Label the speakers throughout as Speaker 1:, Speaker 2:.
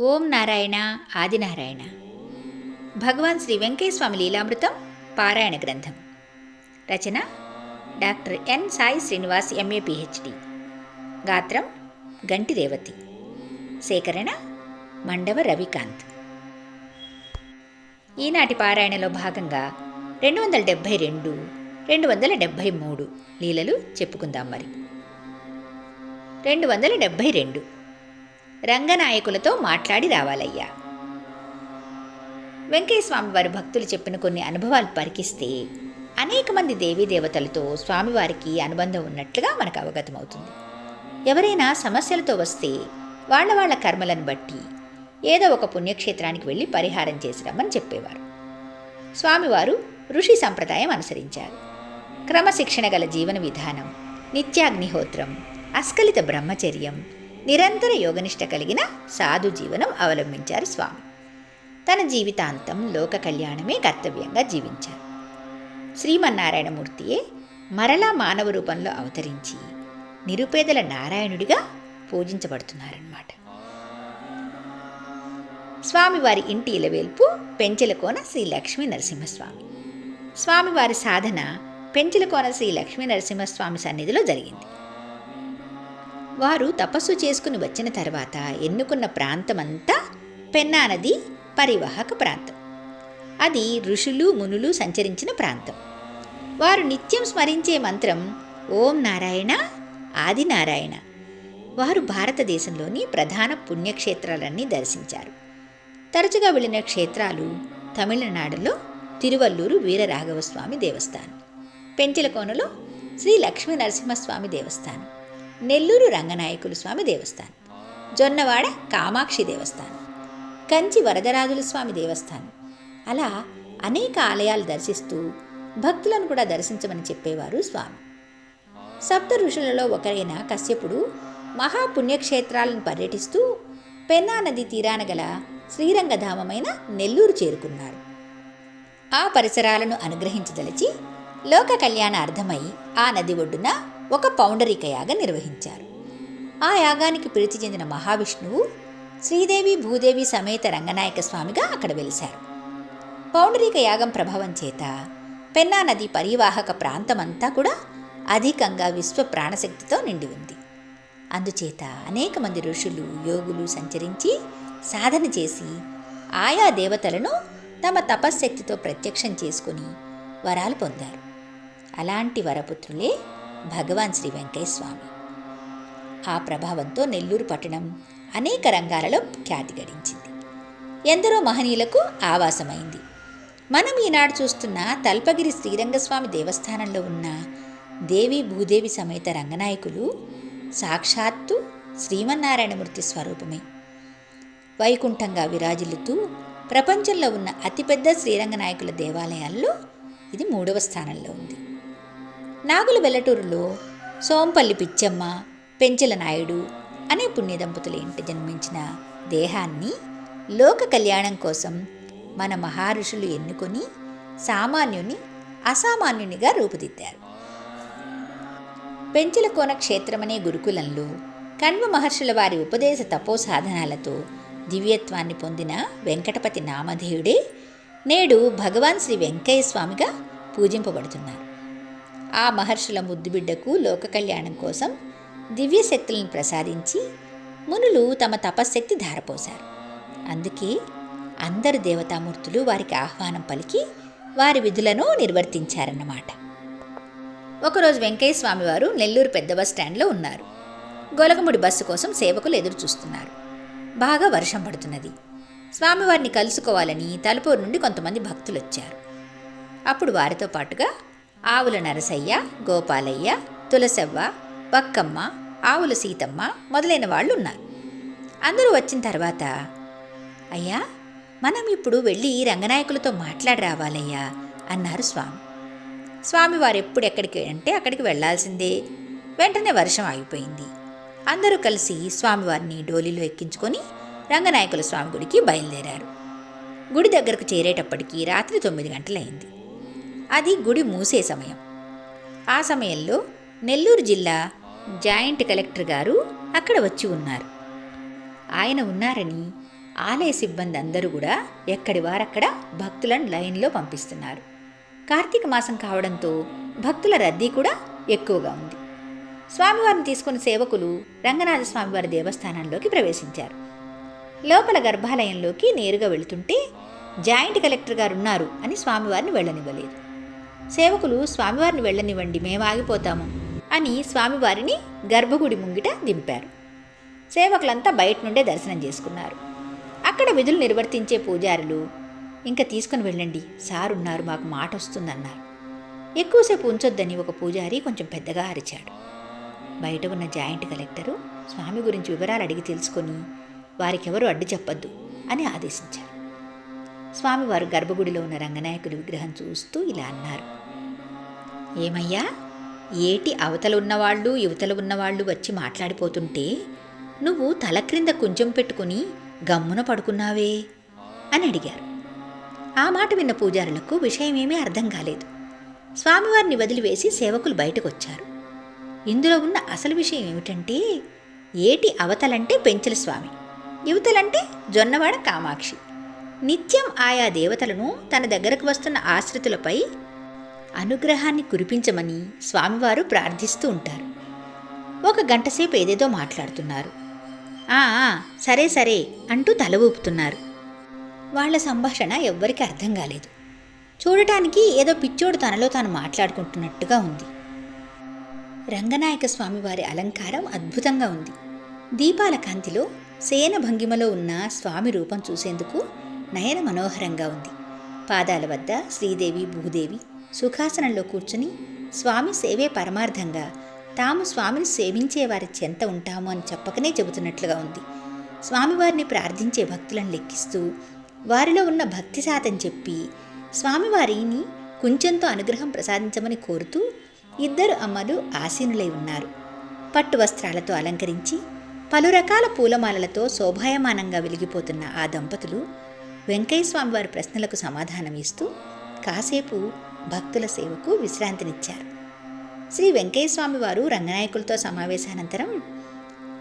Speaker 1: ఓం నారాయణ ఆదినారాయణ. భగవాన్ శ్రీ వెంకయ్యస్వామి లీలామృతం పారాయణ గ్రంథం. రచన doctor N Sai Srinivas MA PhD. గాత్రం గంటి రేవతి సేకరణ మండవ రవికాంత్. ఈనాటి పారాయణలో భాగంగా రెండు వందల డెబ్భై రెండు రెండు వందల డెబ్భై మూడు లీలలు చెప్పుకుందాం మరి. రెండు వందల డెబ్భై రెండు రంగనాయకులతో మాట్లాడి రావాలయ్యా. వెంకయ్యస్వామి వారి భక్తులు చెప్పిన కొన్ని అనుభవాలు పరికిస్తే అనేక మంది దేవతలతో స్వామివారికి అనుబంధం ఉన్నట్లుగా మనకు అవగతమవుతుంది. ఎవరైనా సమస్యలతో వస్తే వాళ్ళ వాళ్ళ కర్మలను బట్టి ఏదో ఒక పుణ్యక్షేత్రానికి వెళ్ళి పరిహారం చేసి రమ్మని చెప్పేవారు. స్వామివారు ఋషి సంప్రదాయం అనుసరించారు. క్రమశిక్షణ గల జీవన విధానం నిత్యాగ్నిహోత్రం అస్కలిత బ్రహ్మచర్యం నిరంతర యోగనిష్ట కలిగిన సాధు జీవనం అవలంబించారు స్వామి. తన జీవితాంతం లోక కళ్యాణమే కర్తవ్యంగా జీవించారు. శ్రీమన్నారాయణమూర్తియే మరలా మానవ రూపంలో అవతరించి నిరుపేదల నారాయణుడిగా పూజించబడుతున్నారన్నమాట. స్వామివారి ఇంటి ఇలవేల్పు పెంచెలకోన శ్రీ లక్ష్మీ నరసింహస్వామి. స్వామివారి సాధన పెంచెలకోన శ్రీ లక్ష్మీ నరసింహస్వామి సన్నిధిలో జరిగింది. వారు తపస్సు చేసుకుని వచ్చిన తర్వాత ఎన్నుకున్న ప్రాంతమంతా పెన్నా నది పరివాహక ప్రాంతం. అది ఋషులు మునులు సంచరించిన ప్రాంతం. వారు నిత్యం స్మరించే మంత్రం ఓం నారాయణ ఆదినారాయణ వారు భారతదేశంలోని ప్రధాన పుణ్యక్షేత్రాలన్నీ దర్శించారు. తరచుగా వెళ్ళిన క్షేత్రాలు తమిళనాడులో తిరువల్లూరు వీరరాఘవస్వామి దేవస్థానం పెంచిలకోనలో శ్రీ లక్ష్మీ నరసింహస్వామి దేవస్థానం. నెల్లూరు రంగనాయకులు స్వామి దేవస్థానం. జొన్నవాడ కామాక్షి దేవస్థానం. కంచి వరదరాజుల స్వామి దేవస్థానం. అలా అనేక ఆలయాలు దర్శిస్తూ భక్తులను కూడా దర్శించమని చెప్పేవారు స్వామి. సప్త ఋషులలో ఒకరైన కశ్యపుడు మహాపుణ్యక్షేత్రాలను పర్యటిస్తూ పెన్నా నది తీరాన గల శ్రీరంగధామమైన నెల్లూరు చేరుకున్నారు. ఆ పరిసరాలను అనుగ్రహించదలిచి లోక కళ్యాణ అర్థమై ఆ నది ఒడ్డున ఒక పౌండరిక యాగం నిర్వహించారు. ఆ యాగానికి పిలిచి చెందిన మహావిష్ణువు శ్రీదేవి భూదేవి సమేత రంగనాయక స్వామిగా అక్కడ వెలిశారు. పౌండరిక యాగం ప్రభావం చేత పెన్నా నది పరివాహక ప్రాంతమంతా కూడా అధికంగా విశ్వ ప్రాణశక్తితో నిండి ఉంది. అందుచేత అనేక మంది ఋషులు యోగులు సంచరించి సాధన చేసి ఆయా దేవతలను తమ తపశ్శక్తితో ప్రత్యక్షం చేసుకుని వరాలు పొందారు. అలాంటి వరపుత్రులే భగవాన్ శ్రీ వెంకయ్యస్వామి ఆ ప్రభావంతో నెల్లూరు పట్టణం అనేక రంగాలలో ఖ్యాతి గడించింది. ఎందరో మహనీయులకు ఆవాసమైంది. మనం ఈనాడు చూస్తున్న తల్పగిరి శ్రీరంగస్వామి దేవస్థానంలో ఉన్న దేవి భూదేవి సమేత రంగనాయకులు సాక్షాత్తు శ్రీమన్నారాయణమూర్తి స్వరూపమే. వైకుంఠంగా విరాజిల్లుతూ ప్రపంచంలో ఉన్న అతిపెద్ద శ్రీరంగనాయకుల దేవాలయాల్లో ఇది మూడవ స్థానంలో ఉంది. నాగుల వెల్లటూరులో సోంపల్లి పిచ్చమ్మ పెంచెల నాయుడు అనే పుణ్య దంపతుల ఇంటి జన్మించిన దేహాన్ని లోక కళ్యాణం కోసం మన మహారుషులు ఎన్నుకొని సామాన్యుని అసామాన్యునిగా రూపుదిద్దారు. పెంచలకోన క్షేత్రమనే గురుకులంలో కణ్వ మహర్షుల వారి ఉపదేశ తపో సాధనాలతో దివ్యత్వాన్ని పొందిన వెంకటపతి నామధేయుడే నేడు భగవాన్ శ్రీ వెంకయ్య స్వామిగా పూజింపబడుతున్నారు. ఆ మహర్షుల ముద్దుబిడ్డకు లోక కళ్యాణం కోసం దివ్యశక్తులను ప్రసాదించి మునులు తమ తపశ్శక్తి ధారపోశారు. అందుకే అందరు దేవతామూర్తులు వారికి ఆహ్వానం పలికి వారి విధులను నిర్వర్తించారన్నమాట. ఒకరోజు వెంకయ్య స్వామివారు నెల్లూరు పెద్ద బస్ స్టాండ్లో ఉన్నారు. గొలగముడి బస్సు కోసం సేవకులు ఎదురు చూస్తున్నారు. బాగా వర్షం పడుతున్నది. స్వామివారిని కలుసుకోవాలని తలుపూరు నుండి కొంతమంది భక్తులు వచ్చారు అప్పుడు వారితో పాటుగా ఆవుల నరసయ్య గోపాలయ్య తులసవ్వ బక్కమ్మ ఆవుల సీతమ్మ మొదలైన వాళ్ళు ఉన్నారు అందరూ వచ్చిన తర్వాత అయ్యా మనం ఇప్పుడు వెళ్ళి రంగనాయకులతో మాట్లాడి రావాలయ్యా అన్నారు స్వామి. స్వామివారు ఎప్పుడు ఎక్కడికి అంటే అక్కడికి వెళ్ళాల్సిందే వెంటనే వర్షం ఆగిపోయింది. అందరూ కలిసి స్వామివారిని డోలీలో ఎక్కించుకొని రంగనాయకుల స్వామి గుడికి బయలుదేరారు. గుడి దగ్గరకు చేరేటప్పటికి రాత్రి తొమ్మిది గంటలైంది. అది గుడి మూసే సమయం. ఆ సమయంలో నెల్లూరు జిల్లా జాయింట్ కలెక్టర్ గారు అక్కడ వచ్చి ఉన్నారు. ఆయన ఉన్నారని ఆలయ సిబ్బంది అందరూ కూడా ఎక్కడి వారక్కడ భక్తులను లైన్లో పంపిస్తున్నారు. కార్తీక మాసం కావడంతో భక్తుల రద్దీ కూడా ఎక్కువగా ఉంది. స్వామివారిని తీసుకున్న సేవకులు రంగనాథ స్వామివారి దేవస్థానంలోకి ప్రవేశించారు. లోపల గర్భాలయంలోకి నేరుగా వెళుతుంటే జాయింట్ కలెక్టర్ గారు ఉన్నారు అని స్వామివారిని వెళ్ళనివ్వలేదు. సేవకులు స్వామివారిని వెళ్ళనివ్వండి మేము ఆగిపోతాము అని స్వామివారిని గర్భగుడి ముంగిట దింపారు. సేవకులంతా బయట నుండే దర్శనం చేసుకున్నారు. అక్కడ విధులు నిర్వర్తించే పూజారులు ఇంకా తీసుకుని వెళ్ళండి సార్ ఉన్నారు మాకు మాట వస్తుందన్నారు. ఎక్కువసేపు ఉంచొద్దని ఒక పూజారి కొంచెం పెద్దగా అరిచాడు. బయట ఉన్న జాయింట్ కలెక్టరు స్వామి గురించి వివరాలు అడిగి తెలుసుకొని వారికెవరూ అడ్డు చెప్పొద్దు అని ఆదేశించారు. స్వామివారు గర్భగుడిలో ఉన్న రంగనాయకుడి విగ్రహం చూస్తూ ఇలా అన్నారు. ఏమయ్యా ఏటి అవతల ఉన్నవాళ్ళు యువతల ఉన్నవాళ్ళు వచ్చి మాట్లాడిపోతుంటే నువ్వు తల క్రింద కుంచెం పెట్టుకుని గమ్మున పడుకున్నావే అని అడిగారు. ఆ మాట విన్న పూజారులకు విషయమేమీ అర్థం కాలేదు. స్వామివారిని వదిలివేసి సేవకులు బయటకొచ్చారు. ఇందులో ఉన్న అసలు విషయం ఏమిటంటే ఏటి అవతలంటే పెంచల స్వామి యువతలంటే జొన్నవాడ కామాక్షి. నిత్యం ఆయా దేవతలను తన దగ్గరకు వస్తున్న ఆశ్రితులపై అనుగ్రహాన్ని కురిపించమని స్వామివారు ప్రార్థిస్తూ ఉంటారు. ఒక గంటసేపు ఏదేదో మాట్లాడుతున్నారు. "ఆ, సరే సరే అంటూ తల ఊపుతున్నారు. వాళ్ళ సంభాషణ ఎవ్వరికీ అర్థం కాలేదు. చూడటానికి ఏదో పిచ్చోడు తనలో తాను మాట్లాడుకుంటున్నట్టుగా ఉంది. రంగనాయక స్వామివారి అలంకారం అద్భుతంగా ఉంది. దీపాల కాంతిలో సేన భంగిమలో ఉన్న స్వామి రూపం చూసేందుకు నయన మనోహరంగా ఉంది. పాదాల వద్ద శ్రీదేవి భూదేవి సుఖాసనంలో కూర్చుని స్వామి సేవే పరమార్థంగా తాము స్వామిని సేవించే వారి చెంత ఉంటాము అని చెప్పకనే చెబుతున్నట్లుగా ఉంది. స్వామివారిని ప్రార్థించే భక్తులను లెక్కిస్తూ వారిలో ఉన్న భక్తి శాతం చెప్పి స్వామివారిని కుంచెంతో అనుగ్రహం ప్రసాదించమని కోరుతూ ఇద్దరు అమ్మలు ఆసీనులై ఉన్నారు. పట్టు వస్త్రాలతో అలంకరించి పలు రకాల పూలమాలలతో శోభాయమానంగా వెలిగిపోతున్న ఆ దంపతులు వెంకయ్య స్వామివారి ప్రశ్నలకు సమాధానం ఇస్తూ కాసేపు భక్తుల సేవకు విశ్రాంతినిచ్చారు. శ్రీ వెంకయ్యస్వామి వారు రంగనాయకులతో సమావేశానంతరం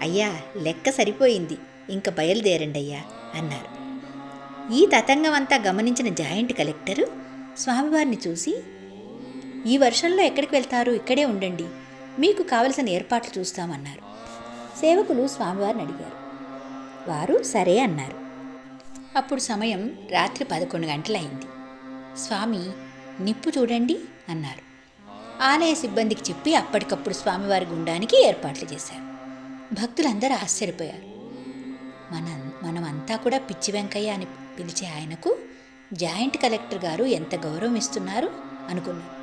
Speaker 1: అయ్యా లెక్క సరిపోయింది ఇంక బయలుదేరండి అయ్యా అన్నారు. ఈ తతంగం అంతా గమనించిన జాయింట్ కలెక్టరు స్వామివారిని చూసి ఈ వర్షంలో ఎక్కడికి వెళ్తారు? ఇక్కడే ఉండండి మీకు కావలసిన ఏర్పాట్లు చూస్తామన్నారు. సేవకులు స్వామివారిని అడిగారు. వారు సరే అన్నారు. అప్పుడు సమయం రాత్రి పదకొండు గంటలైంది. స్వామి నిప్పు చూడండి అన్నారు. ఆలయ సిబ్బందికి చెప్పి అప్పటికప్పుడు స్వామివారి గుండానికి ఏర్పాట్లు చేశారు. భక్తులందరూ ఆశ్చర్యపోయారు. మన మనమంతా కూడా పిచ్చి వెంకయ్య అని పిలిచే ఆయనకు జాయింట్ కలెక్టర్ గారు ఎంత గౌరవం ఇస్తున్నారు అనుకున్నారు.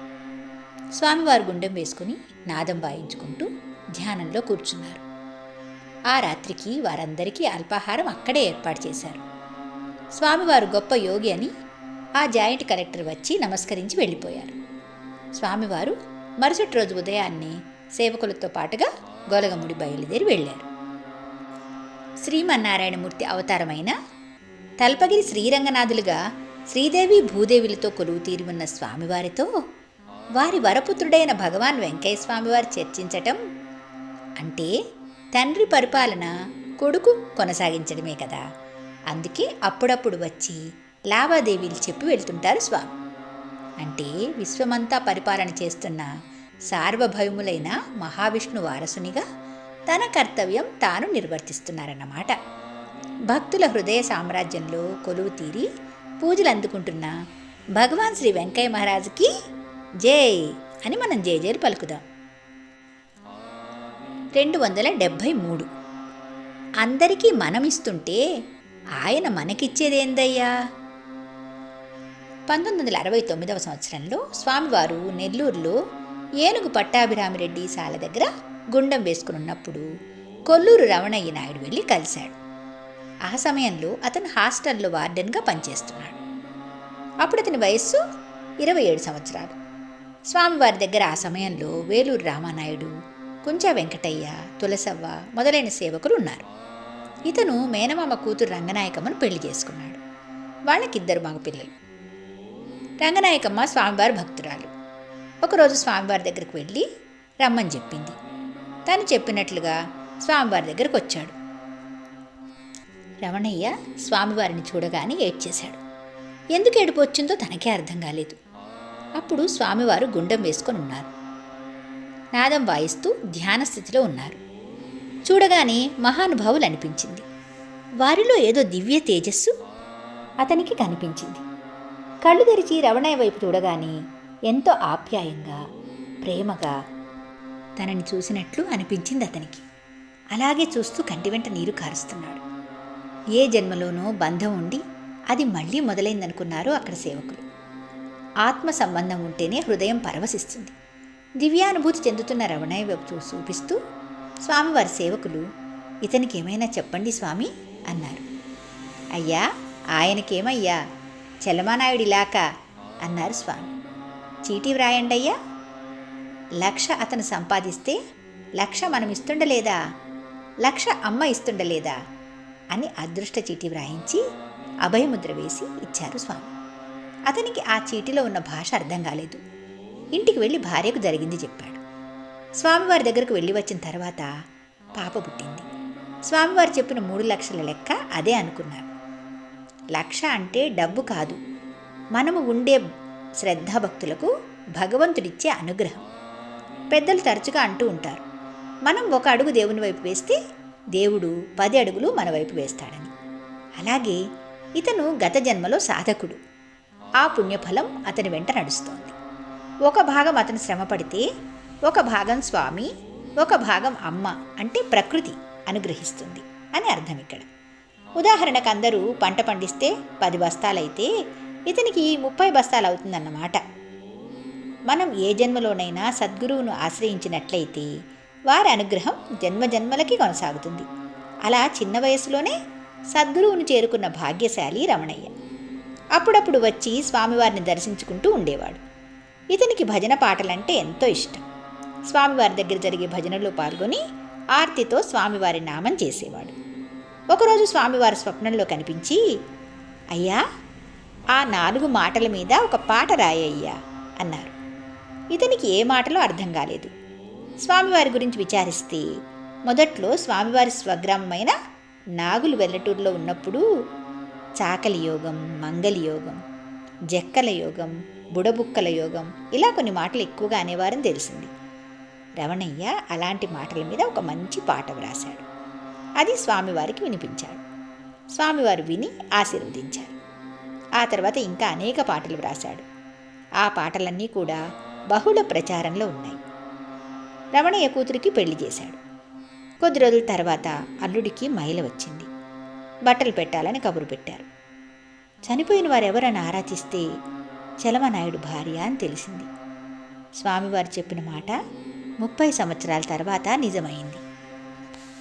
Speaker 1: స్వామివారు గుండెం వేసుకుని నాదం వాయించుకుంటూ ధ్యానంలో కూర్చున్నారు. ఆ రాత్రికి వారందరికీ అల్పాహారం అక్కడే ఏర్పాటు చేశారు. స్వామివారు గొప్ప యోగి అని ఆ జాయింట్ కలెక్టర్ వచ్చి నమస్కరించి వెళ్ళిపోయారు. స్వామివారు మరుసటి రోజు ఉదయాన్నే సేవకులతో పాటుగా గోలగముడి బయలుదేరి వెళ్ళారు. శ్రీమన్నారాయణమూర్తి అవతారమైన తల్పగిరి శ్రీరంగనాథులుగా శ్రీదేవి భూదేవులతో కొలువు తీరి ఉన్న స్వామివారితో వారి వరపుత్రుడైన భగవాన్ వెంకయ్య స్వామివారు చర్చించటం అంటే తండ్రి పరిపాలన కొడుకు కొనసాగించడమే కదా. అందుకే అప్పుడప్పుడు వచ్చి లావాదేవీలు చెప్పి వెళ్తుంటారు స్వామి. అంటే విశ్వమంతా పరిపాలన చేస్తున్న సార్వభౌములైన మహావిష్ణు వారసునిగా తన కర్తవ్యం తాను నిర్వర్తిస్తున్నారన్నమాట. భక్తుల హృదయ సామ్రాజ్యంలో కొలువు తీరి పూజలు అందుకుంటున్న భగవాన్ శ్రీ వెంకయ్య మహారాజుకి జై అని మనం జయజయలు పలుకుదాం. రెండు వందల డెబ్భై మూడు. అందరికీ మనమిస్తుంటే ఆయన మనకిచ్చేదేందయ్యా? పంతొమ్మిది వందల అరవై తొమ్మిదవ సంవత్సరంలో స్వామివారు నెల్లూరులో ఏనుగు పట్టాభిరామిరెడ్డి శాల దగ్గర గుండం వేసుకునున్నప్పుడు కొల్లూరు రమణయ్య నాయుడు వెళ్ళి కలిశాడు. ఆ సమయంలో అతను హాస్టల్లో వార్డెన్గా పనిచేస్తున్నాడు. అప్పుడు అతని వయస్సు ఇరవై ఏడు సంవత్సరాలు. స్వామివారి దగ్గర ఆ సమయంలో వేలూరు రామానాయుడు కుంచా వెంకటయ్య తులసవ్వ మొదలైన సేవకులు ఉన్నారు. ఇతను మేనమామ కూతురు రంగనాయకమ్మను పెళ్ళి చేసుకున్నాడు. వాళ్ళకిద్దరు మగపిల్లలు. రంగనాయకమ్మ స్వామివారి భక్తురాలు. ఒకరోజు స్వామివారి దగ్గరికి వెళ్ళి రమ్మని చెప్పింది. తను చెప్పినట్లుగా స్వామివారి దగ్గరికి వచ్చాడు రమణయ్య స్వామివారిని చూడగానే ఏడ్చేశాడు. ఎందుకు ఏడుపు వచ్చిందో తనకే అర్థం కాలేదు. అప్పుడు స్వామివారు గుండం వేసుకొని ఉన్నారు. నాదం వాయిస్తూ ధ్యాన స్థితిలో ఉన్నారు. చూడగానే మహానుభావులు అనిపించింది వారిలో ఏదో దివ్య తేజస్సు అతనికి కనిపించింది. కళ్ళు తెరిచి రవణయ్య వైపు చూడగానే ఎంతో ఆప్యాయంగా ప్రేమగా తనని చూసినట్లు అనిపించింది అతనికి. అలాగే చూస్తూ కంటి వెంట నీరు కారుస్తున్నాడు. ఏ జన్మలోనో బంధం ఉండి అది మళ్ళీ మొదలైందనుకున్నారు అక్కడ సేవకులు. ఆత్మ సంబంధం ఉంటేనే హృదయం పరవశిస్తుంది. దివ్యానుభూతి చెందుతున్న రమణయ్య వైపు చూ- చూపిస్తూ స్వామివారి సేవకులు ఇతనికి ఏమైనా చెప్పండి స్వామి అన్నారు. అయ్యా ఆయనకేమయ్యా? చలమానాయుడిలాక అన్నారు స్వామి. చీటీ వ్రాయండి అయ్యా లక్ష అతను సంపాదిస్తే లక్ష మనం ఇస్తుండలేదా లక్ష అమ్మ ఇస్తుండలేదా? అని అదృష్ట చీటీ వ్రాయించి అభయముద్ర వేసి ఇచ్చారు స్వామి. అతనికి ఆ చీటిలో ఉన్న భాష అర్థం కాలేదు. ఇంటికి వెళ్ళి భార్యకు జరిగింది చెప్పాడు. స్వామివారి దగ్గరకు వెళ్ళి వచ్చిన తర్వాత పాప పుట్టింది. స్వామివారు చెప్పిన మూడు లక్షల లెక్క అదే అనుకున్నారు. లక్ష అంటే డబ్బు కాదు. మనము ఉండే శ్రద్ధాభక్తులకు భగవంతుడిచ్చే అనుగ్రహం. పెద్దలు తరచుగా అంటూ ఉంటారు మనం ఒక అడుగు దేవుని వైపు వేస్తే దేవుడు పది అడుగులు మన వైపు వేస్తాడని. అలాగే ఇతను గత జన్మలో సాధకుడు. ఆ పుణ్యఫలం అతని వెంట నడుస్తోంది. ఒక భాగం అతను శ్రమ పడితే ఒక భాగం స్వామి ఒక భాగం అమ్మ అంటే ప్రకృతి అనుగ్రహిస్తుంది అని అర్థం ఇక్కడ. ఉదాహరణకు అందరూ పంట పండిస్తే పది బస్తాలైతే ఇతనికి ముప్పై బస్తాలు అవుతుందన్నమాట మనం ఏ జన్మలోనైనా సద్గురువును ఆశ్రయించినట్లయితే వారి అనుగ్రహం జన్మ జన్మలకి కొనసాగుతుంది. అలా చిన్న వయసులోనే సద్గురువును చేరుకున్న భాగ్యశాలి రమణయ్య. అప్పుడప్పుడు వచ్చి స్వామివారిని దర్శించుకుంటూ ఉండేవాడు. ఇతనికి భజన పాటలంటే ఎంతో ఇష్టం. స్వామివారి దగ్గర జరిగే భజనలో పాల్గొని ఆర్తితో స్వామివారి నామం చేసేవాడు. ఒకరోజు స్వామివారి స్వప్నంలో కనిపించి అయ్యా ఆ నాలుగు మాటల మీద ఒక పాట రాయ్యా అన్నారు. ఇతనికి ఏ మాటలో అర్థం కాలేదు. స్వామివారి గురించి విచారిస్తే మొదట్లో స్వామివారి స్వగ్రామమైన నాగులు వెల్లటూరులో ఉన్నప్పుడు చాకలి యోగం మంగలి యోగం జక్కల యోగం బుడబుక్కల యోగం ఇలా కొన్ని మాటలు ఎక్కువగా అనేవారని తెలిసింది. రమణయ్య అలాంటి మాటల మీద ఒక మంచి పాట వ్రాశాడు. అది స్వామివారికి వినిపించాడు. స్వామివారు విని ఆశీర్వదించారు. ఆ తర్వాత ఇంకా అనేక పాటలు వ్రాశాడు. ఆ పాటలన్నీ కూడా బహుళ ప్రచారంలో ఉన్నాయి. రమణయ్య కూతురికి పెళ్ళి చేశాడు. కొద్ది రోజుల తర్వాత అల్లుడికి మహిళ వచ్చింది. బట్టలు పెట్టాలని కబురు పెట్టారు. చనిపోయిన వారెవరని ఆరాధిస్తే చలమనాయుడు భార్య అని తెలిసింది. స్వామివారు చెప్పిన మాట ముప్పై సంవత్సరాల తర్వాత నిజమైంది.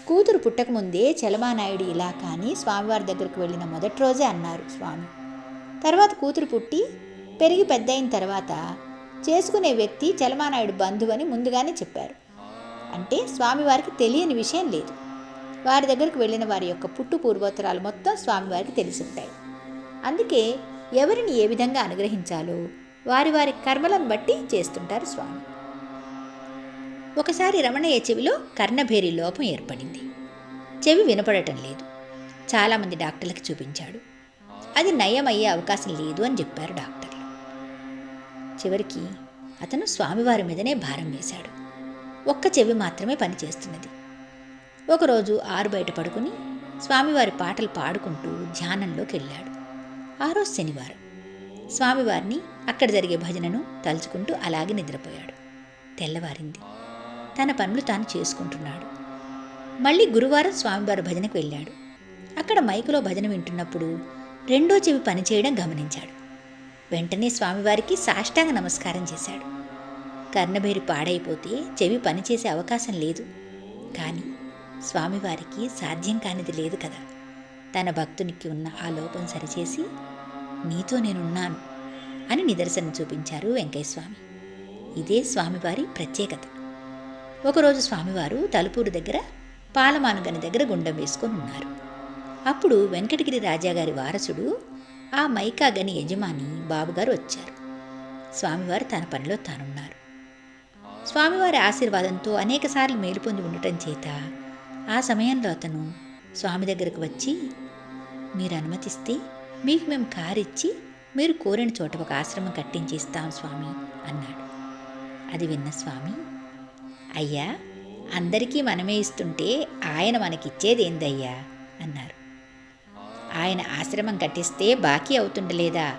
Speaker 1: కూతురు పుట్టకముందే చలమానాయుడు ఇలా కానీ స్వామివారి దగ్గరకు వెళ్ళిన మొదటి రోజే అన్నారు స్వామి. తర్వాత కూతురు పుట్టి పెరిగి పెద్ద అయిన తర్వాత చేసుకునే వ్యక్తి చలమానాయుడు బంధువు అని ముందుగానే చెప్పారు. అంటే స్వామివారికి తెలియని విషయం లేదు. వారి దగ్గరకు వెళ్ళిన వారి యొక్క పుట్టు పూర్వోత్తరాలు మొత్తం స్వామివారికి తెలిసి ఉంటాయి. అందుకే ఎవరిని ఏ విధంగా అనుగ్రహించాలో వారి వారి కర్మలను బట్టి చేస్తుంటారు స్వామి. ఒకసారి రమణయ్య చెవిలో కర్ణభేరి లోపం ఏర్పడింది. చెవి వినపడటం లేదు. చాలామంది డాక్టర్లకు చూపించాడు. అది నయం అయ్యే అవకాశం లేదు అని చెప్పారు డాక్టర్లు. చివరికి అతను స్వామివారి మీదనే భారం వేశాడు. ఒక్క చెవి మాత్రమే పనిచేస్తున్నది. ఒకరోజు ఆరు బయట పడుకుని స్వామివారి పాటలు పాడుకుంటూ ధ్యానంలోకి వెళ్ళాడు. ఆ రోజు శనివారం. స్వామివారిని అక్కడ జరిగే భజనను తలుచుకుంటూ అలాగే నిద్రపోయాడు. తెల్లవారింది. తన పనులు తాను చేసుకుంటున్నాడు. మళ్ళీ గురువారం స్వామివారి భజనకు వెళ్ళాడు. అక్కడ మైకులో భజన వింటున్నప్పుడు రెండో చెవి పనిచేయడం గమనించాడు. వెంటనే స్వామివారికి సాష్టాంగ నమస్కారం చేశాడు. కర్ణభేరి పాడైపోతే చెవి పనిచేసే అవకాశం లేదు. కానీ స్వామివారికి సాధ్యం కానిది లేదు కదా. తన భక్తునికి ఉన్న ఆ లోపం సరిచేసి నీతో నేనున్నాను అని నిదర్శనం చూపించారు వెంకయ్యస్వామి. ఇదే స్వామివారి ప్రత్యేకత. ఒకరోజు స్వామివారు తలుపూరు దగ్గర పాలమానుగని దగ్గర గుండం వేసుకొని ఉన్నారు. అప్పుడు వెంకటగిరి రాజాగారి వారసుడు ఆ మైకా గని యజమాని బాబుగారు వచ్చారు. స్వామివారు తన పనిలో తానున్నారు. స్వామివారి ఆశీర్వాదంతో అనేకసార్లు మేలు పొంది ఉండటం చేత ఆ సమయంలో అతను స్వామి దగ్గరకు వచ్చి మీరు అనుమతిస్తే మీకు మేము కారు ఇచ్చి మీరు కోరిన చోట ఒక ఆశ్రమం కట్టించి ఇస్తాం స్వామి అన్నాడు. అది విన్న స్వామి అయ్యా అందరికీ మనమే ఇస్తుంటే ఆయన మనకిచ్చేదేందయ్యా అన్నారు. ఆయన ఆశ్రమం కట్టిస్తే బాకీ అవుతుండలేదా?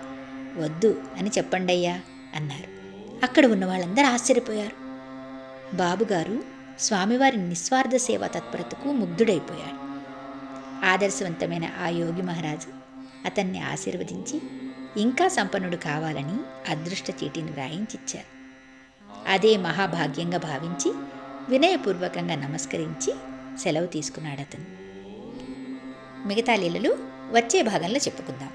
Speaker 1: వద్దు అని చెప్పండయ్యా అన్నారు. అక్కడ ఉన్న వాళ్ళందరూ ఆశ్చర్యపోయారు. బాబుగారు స్వామివారి నిస్వార్థ సేవా తత్పరతకు ముగ్ధుడైపోయాడు ఆదర్శవంతమైన ఆ యోగి మహారాజు అతన్ని ఆశీర్వదించి ఇంకా సంపన్నుడు కావాలని అదృష్ట చీటిని వ్రాయించిచ్చారు. అదే మహాభాగ్యంగా భావించి వినయపూర్వకంగా నమస్కరించి సెలవు తీసుకున్నాడు అతను. మిగతా లీలలు వచ్చే భాగంలో చెప్పుకుందాం.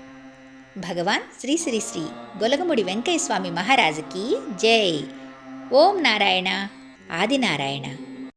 Speaker 1: భగవాన్ శ్రీ శ్రీ శ్రీ గొలగముడి వెంకయ్య స్వామి మహారాజుకి జై. ఓం నారాయణ. ఆదినారాయణ.